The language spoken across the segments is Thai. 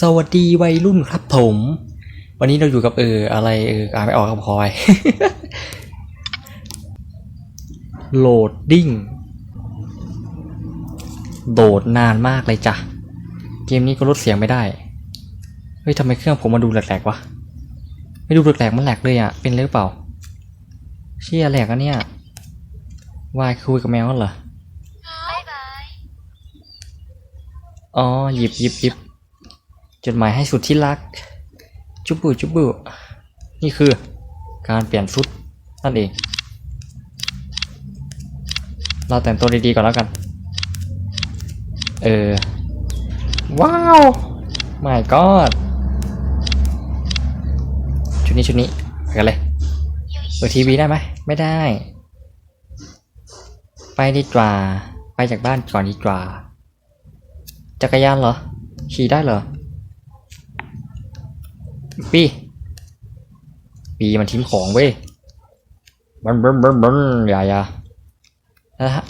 สวัสดีวัยรุ่นครับผม วันนี้เราอยู่กับเอออะไรเอออ่านไม่ออกครับพลอยโหลดดิ้งโดดนานมากเลยจ้ะ เกมนี้ก็ลดเสียงไม่ได้ เฮ้ยทำไมเครื่องผมมาดูแหลกๆวะ ไม่ดูแหลกๆมันแหลกเลยอะ่ะ เป็นเลยหรือเปล่า เชี่ยแหลกอะเนี่ยวายคุยกับแมวกันเหรออ๋อหยิบหยิบหยิบ จดหมายให้สุดที่รัก จุบบุจุบบุนี่คือการเปลี่ยนชุดนั่นเอง เราแต่งตัวดีๆก่อนแล้วกัน เออ ว้าวไม่กอดชุดนี้ชุดนี้ไปกันเลยเปิดทีวีได้ไหมไม่ได้ ไปดีกว่า ไปจากบ้านก่อนดีกว่า จักรยานเหรอ ขี่ได้เหรอ ปีปีมันทิ้งของเว้ยบันบันบันบันอย่าอย่า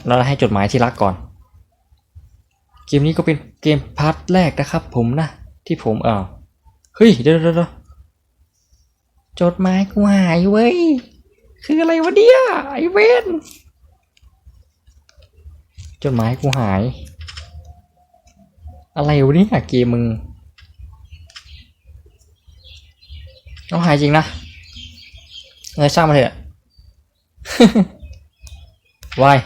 แล้วเราให้จดหมายที่รักก่อน เกมนี้ก็เป็นเกมพาร์ทแรกนะครับ ผมนะ ที่ผมเออเฮ้ยเดี๋ยวเดี๋ยวเดี๋ยวจดหมายกูหายเว้ย คืออะไรวะเนี่ยไอเวนจดหมายกูหาย อะไรวะเนี่ยเกมมึง ต้องหายจริงนะเงยสร้างมาเถอะวาย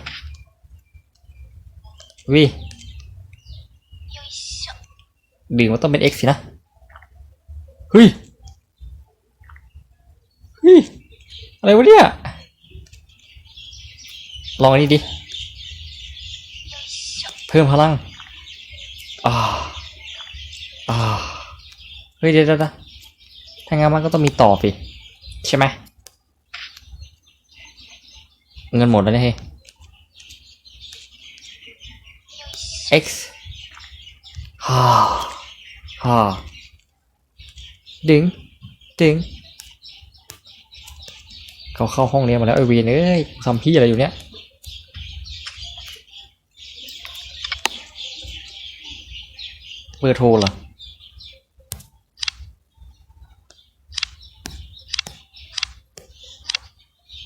วีดื่มมันต้องเป็น X สินะเฮ้ยเฮ้ยอะไรวะเนี่ยลองอันนี้ดิ เพิ่มพลังอ่าอ่าเฮ้ยเดี๋ยวเดี๋ยวเดี๋ยว ถ้างั้นมันก็ต้องมีต่อสิใช่ไหมเงินหมดแล้วเนี่ยเฮ้ย X ฮ่าฮ่าดึง ดึง เขาเข้าห้องเรียนมาแล้วไอ้วีนเอ้ยทำพี่อะไรอยู่เนี่ยเบอร์โทรเหรอ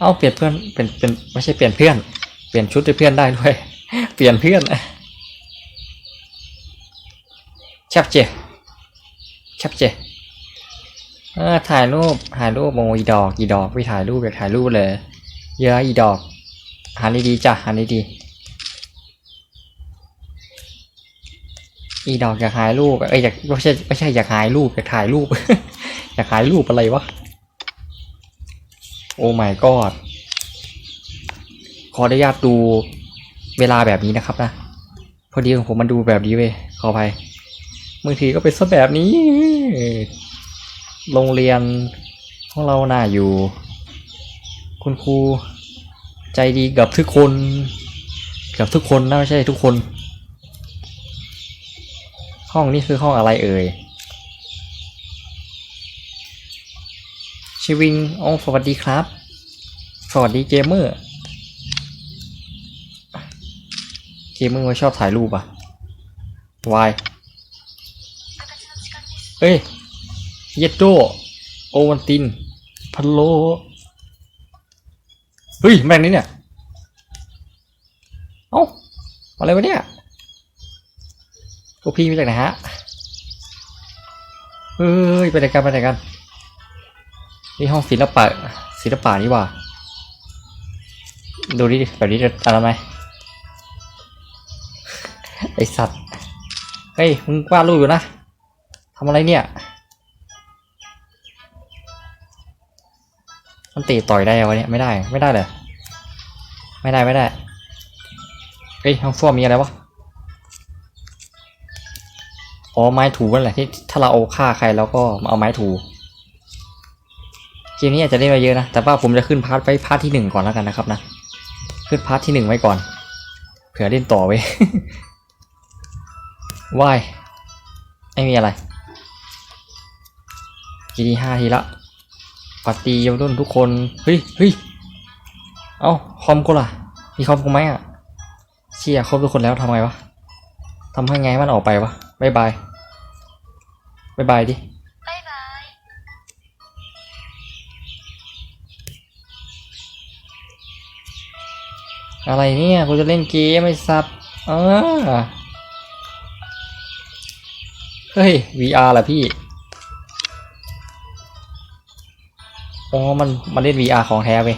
เอาเปลี่ยนเพื่อนเป็นเป็นไม่ใช่เปลี่ยนเพื่อน เปลี่ยนชุดให้เพื่อนได้ด้วย เปลี่ยนเพื่อนแคปเจแคปเจเออถ่ายรูปถ่ายรูปโมอีดอกอีดอกไปถ่ายรูปอยากถ่ายรูปเลย เยอะอีดอกหันดีๆจ้ะหันดีๆอีดอกอยากถ่ายรูปเอ้ยอยากไม่ใช่ไม่ใช่อยากถ่ายรูปอยากถ่ายรูป อยากถ่ายรูปอะไรวะ โอ้ my god ขออนุญาตดูเวลาแบบนี้นะครับนะ พอดีของผมมันดูแบบนี้เว้ยขออภัยมือถือก็เป็นซะแบบนี้ โรงเรียนของเราน่าอยู่ คุณครูใจดีกับทุกคน กับทุกคนนะไม่ใช่ทุกคน ห้องนี้คือห้องอะไรเอ่ย ชิวิงโอ้สวัสดีครับ สวัสดีเกมเมอร์ เกมเมอร์ไม่ชอบถ่ายรูปอะวายเอ้ย เยดโดโอวันติน พัลโล เฮ้ย แม่งนี่เนี่ย เอ้า อะไรวะเนี่ยพวกพี่มาจากไหนฮะ เฮ้ย ไปไหนกัน ไปไหนกัน นี่ห้องศิลปะศิลปะนี่ว่า ดูดิแบบนี้จะอะไรไหมไอสัตว์เฮ้ยมึงวาดรูปอยู่นะทำอะไรเนี่ยมันตีต่อยได้วะเนี่ยไม่ได้ไม่ได้เลยไม่ได้ไม่ได้เฮ้ยห้องส้วมมีอะไรวะอ๋อไม้ถูนั่นแหละที่ถ้าเราเอาฆ่าใครแล้วก็มาเอาไม้ถู เกมนี้อาจจะได้มาเยอะนะ แต่ว่าผมจะขึ้นพาร์ทไปพาร์ทที่หนึ่งก่อนแล้วกันนะครับนะ ขึ้นพาร์ทที่หนึ่งไว้ก่อน เผื่อเล่นต่อไว้ว่ายไม่มีอะไรทีที่ห้าทีละปาร์ตี้ยาวรุ่นทุกคน เฮ้ยเฮ้ยเอ้าคอมกูล่ะ มีคอมกูไหมอะเชี่ยครบทุกคนแล้วทำไงวะทำให้ไงมันออกไปวะบายบายบายบายดิ อะไรเนี่ยกูจะเล่นเกมไอ้สัตว์อ่าเฮ้ย VR เหรอพี่อ๋อมันมันเล่น VR ของแท้เว้ย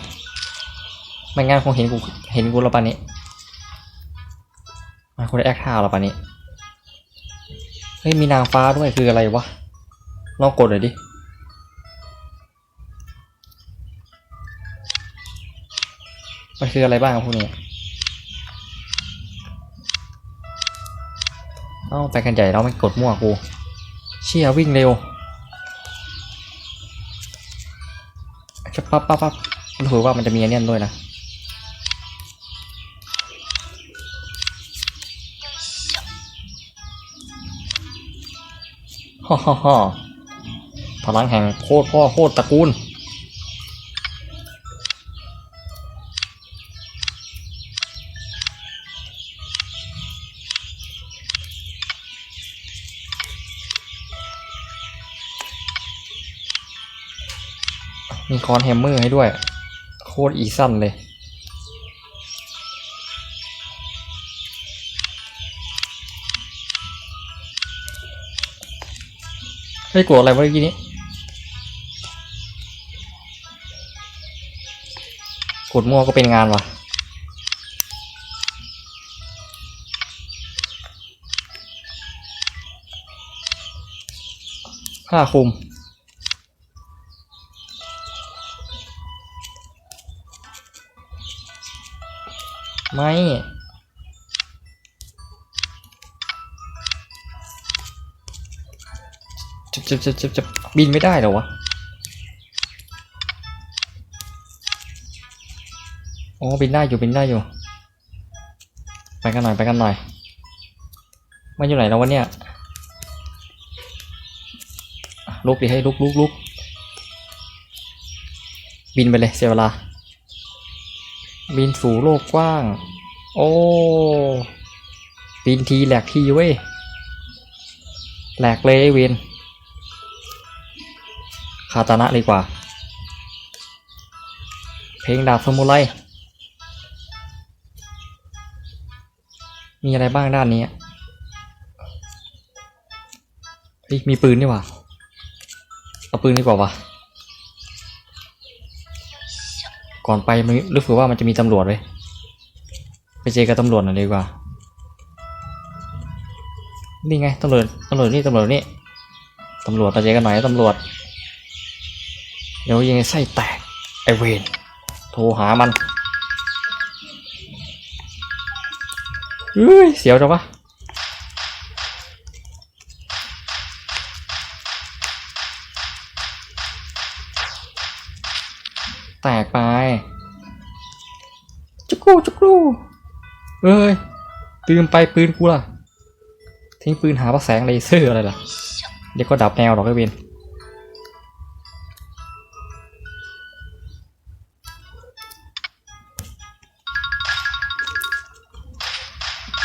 ไม่งั้นคงเห็นกูเห็นกูแล้วปานนี้มันคงได้แอคท่าแล้วปานนี้ เฮ้ย มีนางฟ้าด้วยคืออะไรวะ ลองกดหน่อยดิ มันคืออะไรบ้างครับพวกนี้เอ้าไปกันใหญ่แล้วไม่กดมั่วกู เชี่ยวิ่งเร็วจะปั๊บปั๊บปั๊บรู้สึกว่ามันจะมีอันเนี้ยด้วยนะฮ่าฮ่าฮ่าพลังแห่งโคตรพ่อโคตรตระกูล คอนแฮมเมอร์ให้ด้วย โคตรอีสั้นเลยเฮ้ยกลัวอะไรวะเมื่อกี้นี้กดมั่วก็เป็นงานวะผ้าคลุม ไม่จะจะจะจะจะบินไม่ได้เหรอวะ โอ้บินได้อยู่บินได้อยู่ ไปกันหน่อยไปกันหน่อย มันอยู่ไหนแล้ววะเนี่ย ลุกดิให้ลุกลุกลุกบินไปเลยเสียเวลา บินสู่โลกกว้าง โอ้บินทีแหลกทีเว้ยแหลกเลยไอเวนคาตานะดีกว่า เพลงดาบสมุไรมีอะไรบ้างด้านนี้เฮ้ยมีปืนนี่ว่า เอาปืนดีกว่าวะ ก่อนไปมันรู้สึกว่ามันจะมีตำรวจเลยไปเจอกับตำรวจหน่อยดีกว่า นี่ไงตำรวจตำรวจนี่ตำรวจนี่ตำรวจมาเจอกันหน่อยตำรวจ เดี๋ยวยังไงไส้แตกไอเวนโทรหามันเฮ้ยเสียวจังวะแตก ไป จุกรูจุกรูเอ้ยลืมไปปืนกูล่ะ ทิ้งปืนหาพระแสงเลเซอร์อะไรล่ะ เดี๋ยวก็ดับแนวหรอกไอ้เวน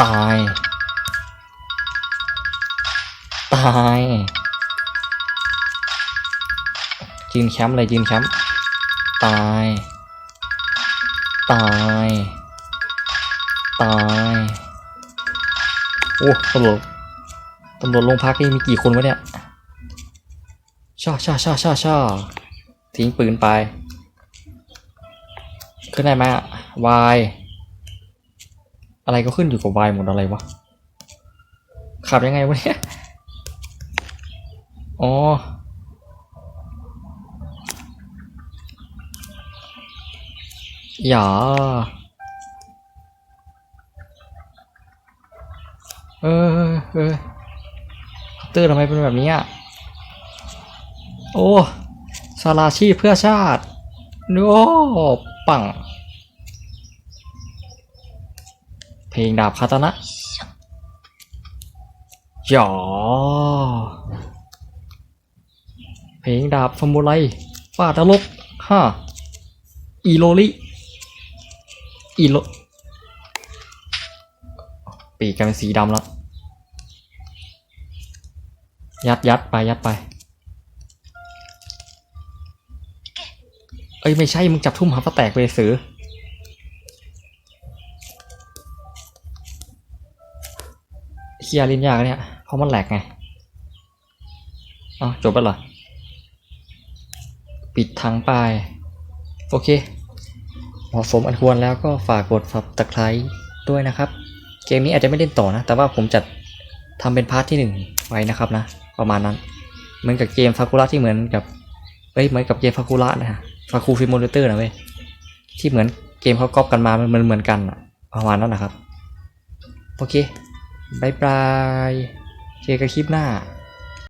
ตาย ตาย ยืนแคมป์เลยยืนแคมป์ ตาย ตาย ตาย โอ้ตำรวจตำรวจโรงพักนี่มีกี่คนวะเนี่ยช่อช่อช่อช่อช่อทิ้งปืนไป ขึ้นได้ไหมอะวาย อะไรก็ขึ้นอยู่กับวายหมดอะไรวะ ขับยังไงวะเนี่ย อ๋อ อย่าเออเออเตอร์ทำไมเป็นแบบนี้อะ โอ้สาราชีพเพื่อชาติโอ้ปัง เพลงดาบคาตานะหยอเพลงดาบซามูไรฟาดนรกฮ่าอีโรลิ อีโรปีกกลายเป็นสีดำแล้ว ยัดยัดไปยัดไป เอ้ย ไม่ใช่ มึงจับทุ่มหับแตกไปสือเฮียลินยากเนี่ยเพราะมันแหลกไงอ๋อจบแล้วเหรอ ปิดทั้งไป โอเค มาะสมอันควรแล้วก็ฝากกด subscribe ด้วยนะครับ เกมนี้อาจจะไม่เล่นต่อนะ แต่ว่าผมจะทำเป็นพาร์ทที่หนึ่งไว้นะครับนะ ประมาณนั้น เหมือนกับเกมฟาคุระที่เหมือนกับเอ้ยเหมือนกับเกมฟาคุระนะฮะฟาคูฟิโมเลเตอร์นะเว้ยที่เหมือนเกมเขาก๊อปกันมามันเหมือนเหมือนกันอะประมาณนั้นนะครับ โอเคบายบายเจอกันคลิปหน้า